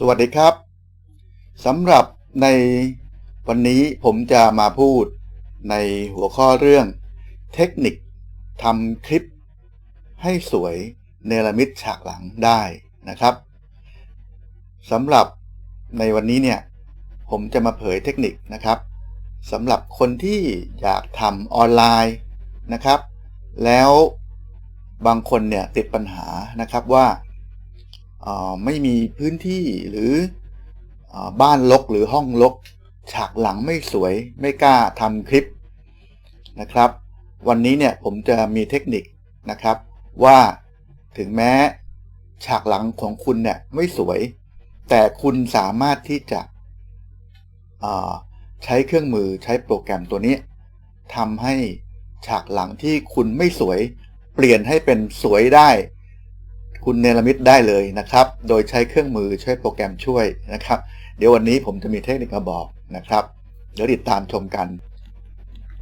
สวัสดีครับสำหรับในวันนี้ผมจะมาพูดในหัวข้อเรื่อง เทคนิคทำคลิป ให้สวยเนรมิตฉากหลังได้นะครับสำหรับในวันนี้เนี่ย ผมจะมาเผยเทคนิคนะครับสำหรับคนที่อยากทำออนไลน์นะครับ แล้วบางคนเนี่ยติดปัญหานะครับว่า ไม่มีพื้นที่หรืออบ้านลกหรือห้องลก ฉากหลังไม่สวยไม่กล้าทำคลิปนะครับ วันนี้เนี่ยผมจะมีเทคนิคนะครับ ว่าถึงแม้ฉากหลังของคุณเนี่ยไม่สวย แต่คุณสามารถที่จะใช้เครื่องมือใช้โปรแกรมตัวนี้ทำให้ฉากหลังที่คุณไม่สวย เปลี่ยนให้เป็นสวยได้ คุณเนรมิตได้เลยนะครับ โดยใช้เครื่องมือใช้โปรแกรมช่วยนะครับ เดี๋ยววันนี้ผมจะมีเทคนิคมาบอกนะครับ เดี๋ยวติดตามชมกัน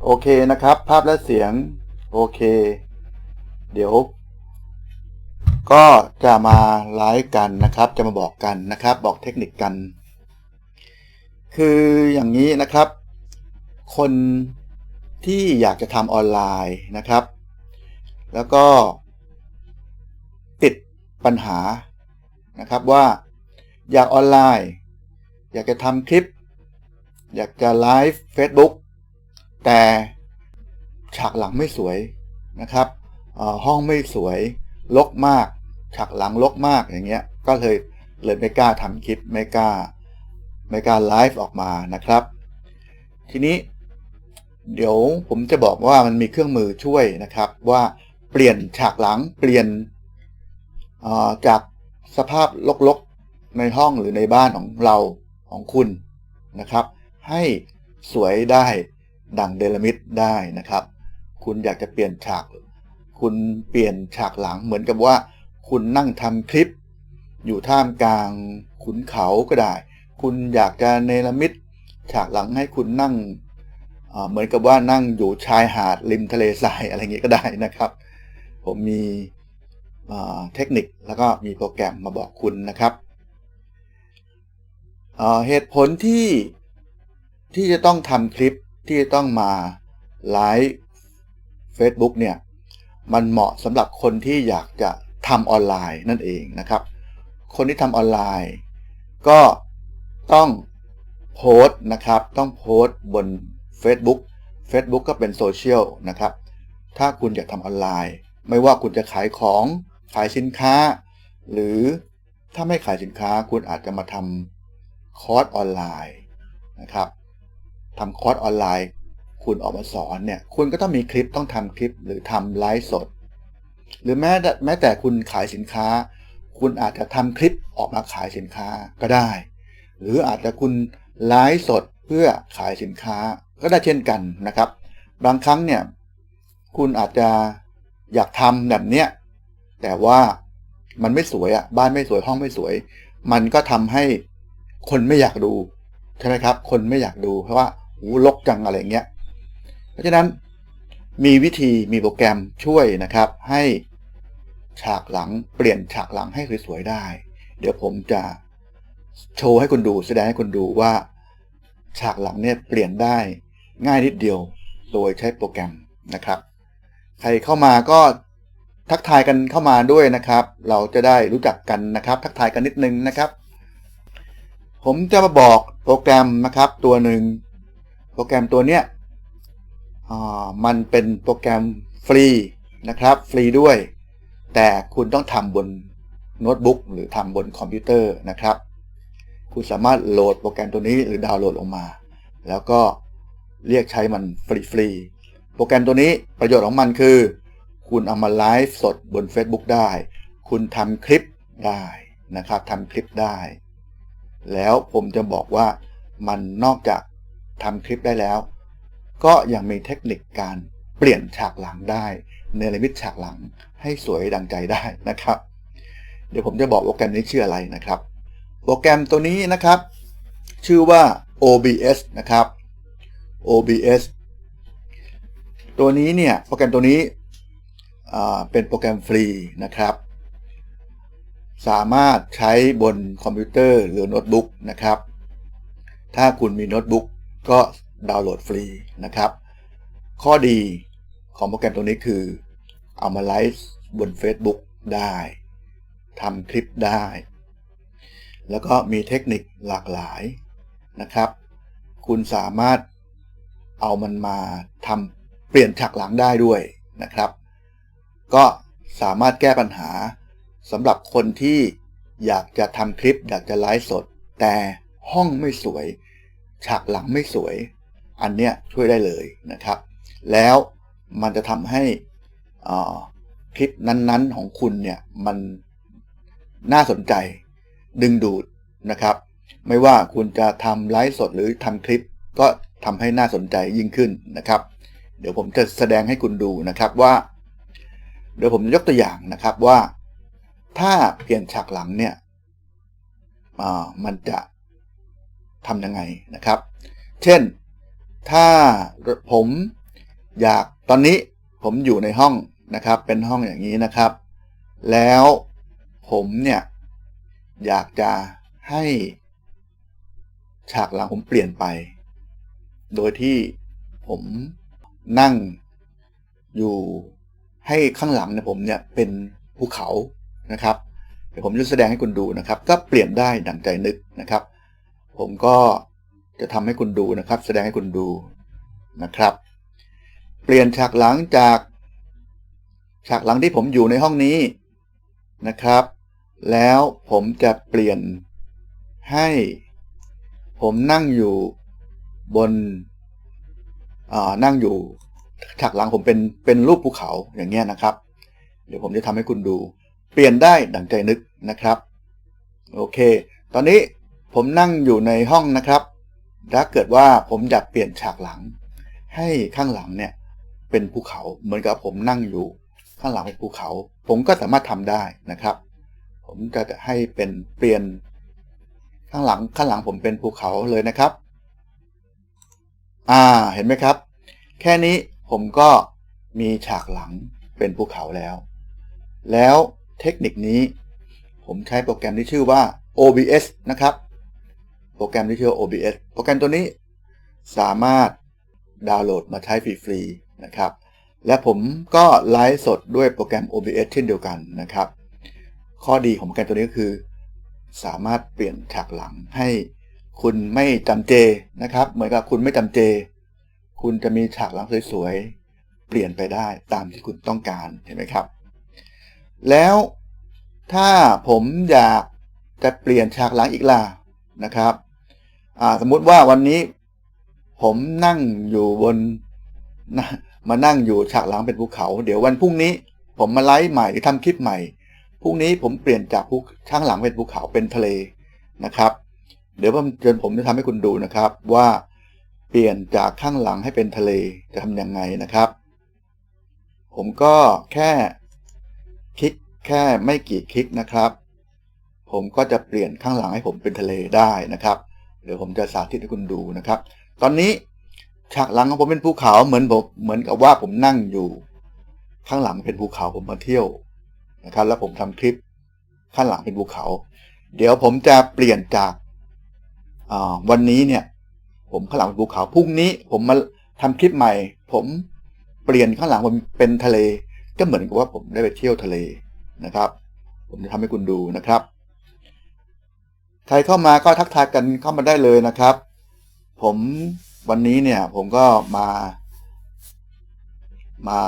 โอเคนะครับ ภาพและเสียง โอเค เดี๋ยว ก็จะมาไลฟ์กันนะครับ จะมาบอกกันนะครับ บอกเทคนิคกัน คืออย่างนี้นะครับ คนที่อยากจะทำออนไลน์นะครับ แล้วก็ ปัญหานะครับว่าอยากออนไลน์ อยากจะทำคลิป อยากจะไลฟ์ Facebook แต่ฉากหลังไม่สวยนะครับห้องไม่สวยลกมาก ฉากหลังลกมากอย่างเงี้ยก็เลยเลยไม่กล้าทำคลิปไม่กล้าไม่กล้าไลฟ์ออกมานะครับ ทีนี้เดี๋ยวผมจะบอกว่ามันมีเครื่องมือช่วยนะครับ ว่าเปลี่ยนฉากหลังเปลี่ยน จากสภาพลกๆในห้องหรือในบ้านของเราของคุณนะครับ ให้สวยได้ดังเดลมิดได้นะครับ คุณอยากจะเปลี่ยนฉาก คุณเปลี่ยนฉากหลังเหมือนกับว่า คุณนั่งทำคลิป อยู่ท่ามกลางขุนเขาก็ได้ คุณอยากจะเนรมิตฉากหลังให้คุณนั่งเหมือนกับว่านั่งอยู่ชายหาดริมทะเลทรายอะไรเงี้ยก็ได้นะครับ ผมมี เทคนิคแล้วก็มีโปรแกรมมาบอกคุณนะครับเหตุผลที่ที่จะต้องทำคลิปที่จะต้องมาไลฟ์ Facebook เนี่ยมันเหมาะสำหรับคนที่อยากจะทำออนไลน์นั่นเองนะครับ คนที่ทำออนไลน์ ก็ต้องโพสต์นะครับ ต้องโพสต์บน Facebook Facebook ก็เป็นโซเชียลนะครับ ถ้าคุณอยากทำออนไลน์ ไม่ว่าคุณจะขายของ ขายสินค้า หรือถ้าไม่ขายสินค้าคุณอาจจะมาทำคอร์สออนไลน์นะครับทำคอร์สออนไลน์ คุณออกมาสอนเนี่ยคุณก็ต้องมีคลิปต้องทำคลิปหรือทำไลฟ์สด หรือแม้แม้แต่คุณขายสินค้า คุณอาจจะทำคลิปออกมาขายสินค้าก็ได้ หรืออาจจะคุณไลฟ์สดเพื่อขายสินค้าก็ได้เช่นกันนะครับ บางครั้งเนี่ยคุณอาจจะอยากทำแบบเนี้ย แต่ว่ามันไม่สวยอะ่ะบ้านไม่สวยห้องไม่สวย มันก็ทำให้คนไม่อยากดูใช่ไหมครับ คนไม่อยากดูเพราะว่าหูลกจังอะไรเงี้ย เพราะฉะนั้นมีวิธีมีโปรแกรมช่วยนะครับ ให้ฉากหลังเปลี่ยนฉากหลังให้สวยๆได้ เดี๋ยวผมจะโชว์ให้คุณดูแสดงให้คุณดูว่า ฉากหลังเนี่ยเปลี่ยนได้ง่ายนิดเดียว โดยใช้โปรแกรมนะครับ ใครเข้ามาก็ ทักทายกันเข้ามาด้วยนะครับ เราจะได้รู้จักกันนะครับ ทักทายกันนิดนึงนะครับ ผมจะมาบอกโปรแกรมนะครับตัวหนึ่งโปรแกรมตัวเนี้ยมันเป็นโปรแกรมฟรีนะครับฟรีด้วย แต่คุณต้องทำบนโน้ตบุ๊กหรือทำบนคอมพิวเตอร์นะครับ คุณสามารถโหลดโปรแกรมตัวนี้หรือดาวน์โหลดลงมา แล้วก็เรียกใช้มันฟรีๆโปรแกรมตัวนี้ประโยชน์ของมันคือ คุณเอามาไลฟ์สดบน Facebook ได้ คุณทำคลิปได้นะครับทำคลิปได้ แล้วผมจะบอกว่ามันนอกจากทำคลิปได้แล้ว ก็ยังมีเทคนิคการเปลี่ยนฉากหลังได้เนรมิตฉากหลังให้สวยดังใจได้นะครับ เดี๋ยวผมจะบอกโปรแกรมนี้ชื่ออะไรนะครับ โปรแกรมตัวนี้นะครับ ชื่อว่า OBS นะครับ OBS ตัวนี้เนี่ยโปรแกรมตัวนี้ เป็นโปรแกรมฟรีนะครับ สามารถใช้บนคอมพิวเตอร์หรือโน้ตบุ๊กนะครับ ถ้าคุณมีโน้ตบุ๊กก็ดาวน์โหลดฟรีนะครับ ข้อดีของโปรแกรมตัวนี้คือ เอามาไลฟ์บน Facebook ได้ทำคลิปได้ แล้วก็มีเทคนิคหลากหลายนะครับ คุณสามารถเอามันมาทำเปลี่ยนฉากหลังได้ด้วยนะครับ ก็สามารถแก้ปัญหาสำหรับคนที่อยากจะทำคลิป อยากจะไลฟ์สด แต่ห้องไม่สวย ฉากหลังไม่สวย อันเนี้ยช่วยได้เลยนะครับ แล้วมันจะทำให้คลิปนั้นๆของคุณเนี่ยมันน่าสนใจดึงดูดนะครับ ไม่ว่าคุณจะทำไลฟ์สดหรือทำคลิป ก็ทำให้น่าสนใจยิ่งขึ้นนะครับ เดี๋ยวผมจะแสดงให้คุณดูนะครับว่า เดี๋ยวผมจะยกตัวอย่างนะครับว่าถ้าเปลี่ยนฉากหลังเนี่ยมันจะทำยังไงนะครับ เช่นถ้าผมอยากตอนนี้ผมอยู่ในห้องนะครับ เป็นห้องอย่างนี้นะครับ แล้วผมเนี่ยอยากจะให้ฉากหลังผมเปลี่ยนไป โดยที่ผมนั่งอยู่ ให้ข้างหลังเนี่ยผมเนี่ยเป็นภูเขานะครับเดี๋ยวผมจะแสดงให้คุณดูนะครับ ก็เปลี่ยนได้ดั่งใจนึกนะครับ ผมก็จะทำให้คุณดูนะครับ แสดงให้คุณดูนะครับ เปลี่ยนฉากหลังจากฉากหลังที่ผมอยู่ในห้องนี้นะครับ แล้วผมจะเปลี่ยนให้ ผมนั่งอยู่บนนั่งอยู่ ฉากหลังผมเป็นเป็นรูปภูเขาอย่างเงี้ยนะครับ เดี๋ยวผมจะทำให้คุณดู เปลี่ยนได้ดังใจนึกนะครับ โอเค ตอนนี้ผมนั่งอยู่ในห้องนะครับ ถ้าเกิดว่าผมอยากเปลี่ยนฉากหลัง ให้ข้างหลังเนี่ยเป็นภูเขาเหมือนกับผมนั่งอยู่ข้างหลังเป็นภูเขา ผมก็สามารถทำได้นะครับ ผมจะให้เป็นเปลี่ยนข้างหลังข้างหลังผมเป็นภูเขาเลยนะครับ อ่าเห็นไหมครับ แค่นี้ ผมก็มีฉากหลังเป็นภูเขาแล้ว แล้วเทคนิคนี้ ผมใช้โปรแกรมที่ชื่อว่า OBS นะครับ โปรแกรมที่ชื่อ OBS โปรแกรมตัวนี้สามารถดาวน์โหลดมาใช้ฟรีๆนะครับ และผมก็ไลฟ์สดด้วยโปรแกรม OBS เช่นเดียวกันนะครับ ข้อดีของโปรแกรมตัวนี้ก็คือ สามารถเปลี่ยนฉากหลังให้คุณไม่จำเจนะครับ เหมือนกับคุณไม่จำเจ คุณจะมีฉากหลังสวยๆ เปลี่ยนไปได้ตามที่คุณต้องการเห็นไหมครับ แล้วถ้าผมอยากจะเปลี่ยนฉากหลังอีกล่ะนะครับสมมุติว่าวันนี้ผมนั่งอยู่บนมานั่งอยู่ฉากหลังเป็นภูเขา เดี๋ยววันพรุ่งนี้ ผมมาไลฟ์ใหม่หรือทำคลิปใหม่พรุ่งนี้ผมเปลี่ยนจากภูข้างหลังเป็นภูเขาเป็นทะเลนะครับ เดี๋ยวผมจะผมจะทำให้คุณดูนะครับว่า เปลี่ยนจากข้างหลังให้เป็นทะเลจะทำยังไงนะครับ ผมก็แค่คลิกแค่ไม่กี่คลิกนะครับ ผมก็จะเปลี่ยนข้างหลังให้ผมเป็นทะเลได้นะครับเดี๋ยวผมจะสาธิตให้คุณดูนะครับ ตอนนี้ฉากหลังของผมเป็นภูเขาเหมือนผมเหมือนกับว่าผมนั่งอยู่ ข้างหลังเป็นภูเขาผมมาเที่ยวนะครับ แล้วผมทำคลิปข้างหลังเป็นภูเขา เดี๋ยวผมจะเปลี่ยนจากวันนี้เนี่ย ผมข้างหลังเป็นภูเขาพรุ่งนี้ ผมมาทำคลิปใหม่ ผมเปลี่ยนข้างหลังผมเป็นทะเล ก็เหมือนกับว่าผมได้ไปเที่ยวทะเลนะครับ ผมจะทำให้คุณดูนะครับ ใครเข้ามาก็ทักทายกันเข้ามาได้เลยนะครับ ผมวันนี้เนี่ยผมก็มา มา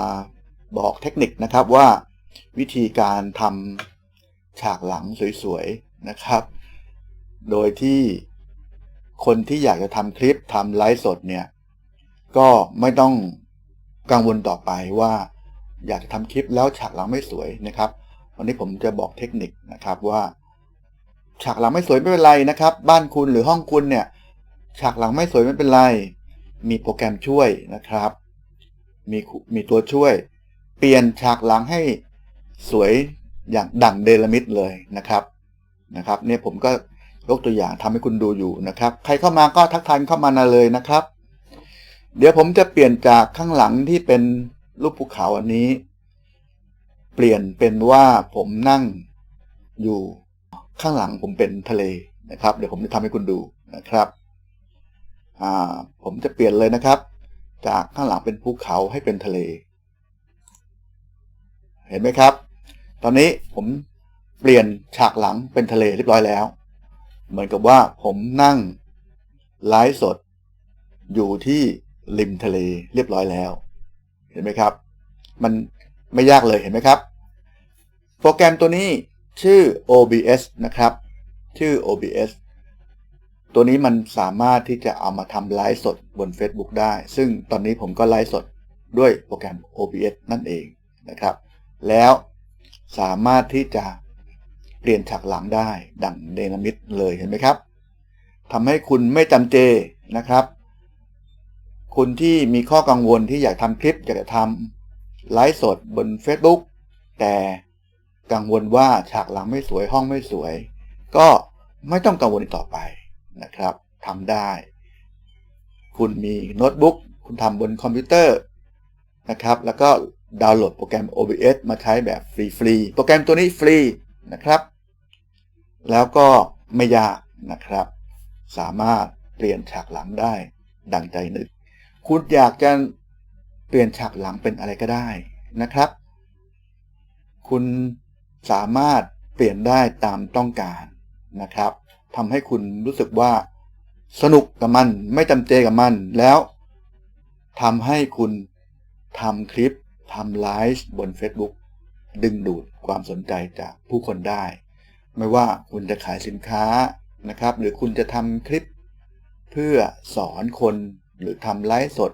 บอกเทคนิคนะครับว่าวิธีการทำฉากหลังสวยๆนะครับ โดยที่ คนที่อยากจะทำคลิปทำไลฟ์สดเนี่ย ก็ไม่ต้องกังวลต่อไปว่า อยากจะทำคลิปแล้วฉากหลังไม่สวยนะครับ วันนี้ผมจะบอกเทคนิคนะครับว่า ฉากหลังไม่สวยไม่เป็นไรนะครับ บ้านคุณหรือห้องคุณเนี่ย ฉากหลังไม่สวยไม่เป็นไร มีโปรแกรมช่วยนะครับ มีมีตัวช่วย เปลี่ยนฉากหลังให้สวยอย่างดั่งเดลมิดเลยนะครับนะครับ เนี่ยผมก็ ยกตัวอย่างทำให้คุณดูอยู่นะครับ ใครเข้ามาก็ทักทายเข้ามานาเลยนะครับ เดี๋ยวผมจะเปลี่ยนจากข้างหลังที่เป็นรูปภูเขาอันนี้ เปลี่ยนเป็นว่าผมนั่งอยู่ข้างหลังผมเป็นทะเลนะครับ เดี๋ยวผมจะทำให้คุณดูนะครับผมจะเปลี่ยนเลยนะครับ จากข้างหลังเป็นภูเขาให้เป็นทะเล เห็นไหมครับ ตอนนี้ผมเปลี่ยนฉากหลังเป็นทะเลเรียบร้อยแล้ว เหมือนกับว่าผมนั่งไลฟ์สด อยู่ที่ริมทะเลเรียบร้อยแล้ว เห็นไหมครับ มันไม่ยากเลยเห็นไหมครับ โปรแกรมตัวนี้ชื่อ OBS นะครับ ชื่อ OBS ตัวนี้มันสามารถที่จะเอามาทำไลฟ์สดบน Facebook ได้ ซึ่งตอนนี้ผมก็ไลฟ์สดด้วยโปรแกรม OBS นั่นเองนะครับ แล้วสามารถที่จะ เปลี่ยนฉากหลังได้ดังเดนามิดเลยเห็นไหมครับทำให้คุณไม่จำเจนะครับ คุณที่มีข้อกังวลที่อยากทำคลิปอยากจะทำไลฟ์สดบน Facebook แต่กังวลว่าฉากหลังไม่สวยห้องไม่สวย ก็ไม่ต้องกังวลต่อไปนะครับทำได้ คุณมีโน้ตบุ๊กคุณทำบนคอมพิวเตอร์นะครับ แล้วก็ดาวน์โหลดโปรแกรม OBS มาใช้แบบฟรีๆ โปรแกรมตัวนี้ฟรี นะครับ แล้วก็ไม่ยากนะครับ สามารถเปลี่ยนฉากหลังได้ดังใจนึก คุณอยากจะเปลี่ยนฉากหลังเป็นอะไรก็ได้นะครับ คุณสามารถเปลี่ยนได้ตามต้องการนะครับทำให้คุณรู้สึกว่าสนุกกับมันไม่จำเจกับมันแล้วทำให้คุณทำคลิปทำไลฟ์บน Facebook ดึงดูดความสนใจจากผู้คนได้ ไม่ว่าคุณจะขายสินค้านะครับ หรือคุณจะทำคลิป เพื่อสอนคนหรือทำไลฟ์สด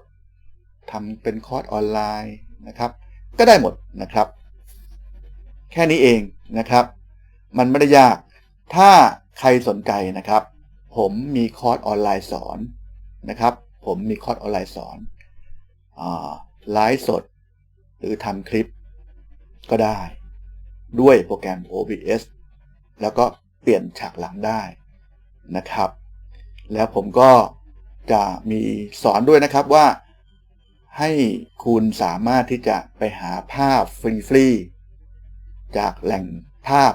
ทำเป็นคอร์สออนไลน์นะครับ ก็ได้หมดนะครับ แค่นี้เองนะครับ มันไม่ได้ยาก ถ้าใครสนใจนะครับ ผมมีคอร์สออนไลน์สอนนะครับ ผมมีคอร์สออนไลน์สอนไลฟ์สด หรือทำคลิป ก็ได้ ด้วยโปรแกรม OBS แล้วก็เปลี่ยนฉากหลังได้นะครับ แล้วผมก็จะมีสอนด้วยนะครับว่า ให้คุณสามารถที่จะไปหาภาพฟรีๆจากแหล่งภาพ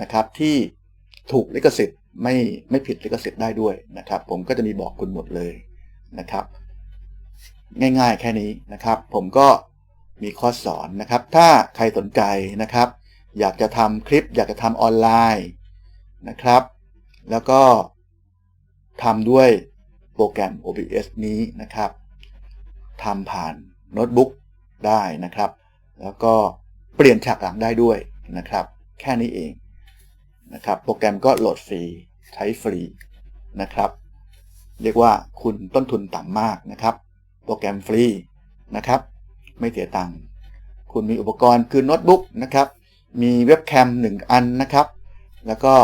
นะครับที่ถูกลิขสิทธิ์ไม่ไม่ผิดลิขสิทธิ์ได้ด้วยนะครับ ผมก็จะมีบอกคุณหมดเลยนะครับ ง่ายๆแค่นี้นะครับ ผมก็ มีคอร์สสอนนะครับ ถ้าใครสนใจนะครับ อยากจะทำคลิป อยากจะทำออนไลน์นะครับ แล้วก็ทำด้วยโปรแกรม OBS นี้นะครับทำผ่านโน้ตบุ๊กได้นะครับ แล้วก็เปลี่ยนฉากหลังได้ด้วยนะครับ แค่นี้เองนะครับ โปรแกรมก็โหลดฟรีใช้ฟรีนะครับ เรียกว่าคุณต้นทุนต่ำมากนะครับ โปรแกรมฟรีนะครับ ไม่เสียตังค์คุณมีอุปกรณ์คือโน้ตบุ๊กนะครับ มีเว็บแคม1อันนะครับ แล้วก็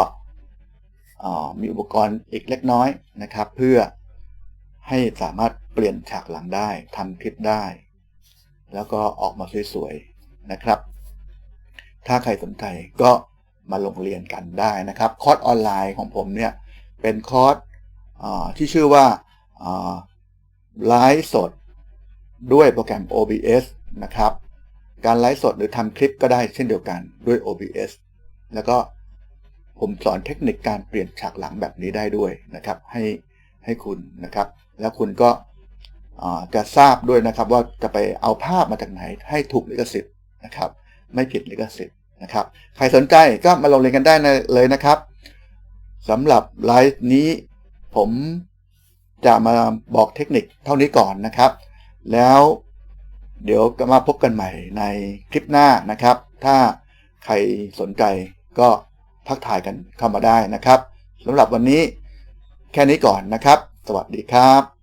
มีอุปกรณ์อีกเล็กน้อยนะครับ เพื่อให้สามารถเปลี่ยนฉากหลังได้ทำคลิปได้ แล้วก็ออกมาสวยๆนะครับ ถ้าใครสนใจก็มาลงเรียนกันได้นะครับ คอร์สออนไลน์ของผมเนี่ย เป็นคอร์สที่ชื่อว่าไลฟ์สด ด้วยโปรแกรม OBS นะครับ การไลฟ์สดหรือทำคลิปก็ได้เช่นเดียวกันด้วย OBS แล้วก็ผมสอนเทคนิคการเปลี่ยนฉากหลังแบบนี้ได้ด้วยนะครับ ให้ให้คุณนะครับ แล้วคุณก็จะทราบด้วยนะครับว่าจะไปเอาภาพมาจากไหนให้ถูกลิขสิทธิ์นะครับ ไม่ผิดลิขสิทธิ์นะครับ ใครสนใจก็มาลงเรียนกันได้เลยนะครับสำหรับไลฟ์นี้ผมจะมาบอกเทคนิคเท่านี้ก่อนนะครับ แล้วเดี๋ยวก็มาพบกันใหม่ในคลิปหน้านะครับ ถ้าใครสนใจก็ทักทายกันเข้ามาได้นะครับสำหรับวันนี้แค่นี้ก่อนนะครับ สวัสดีครับ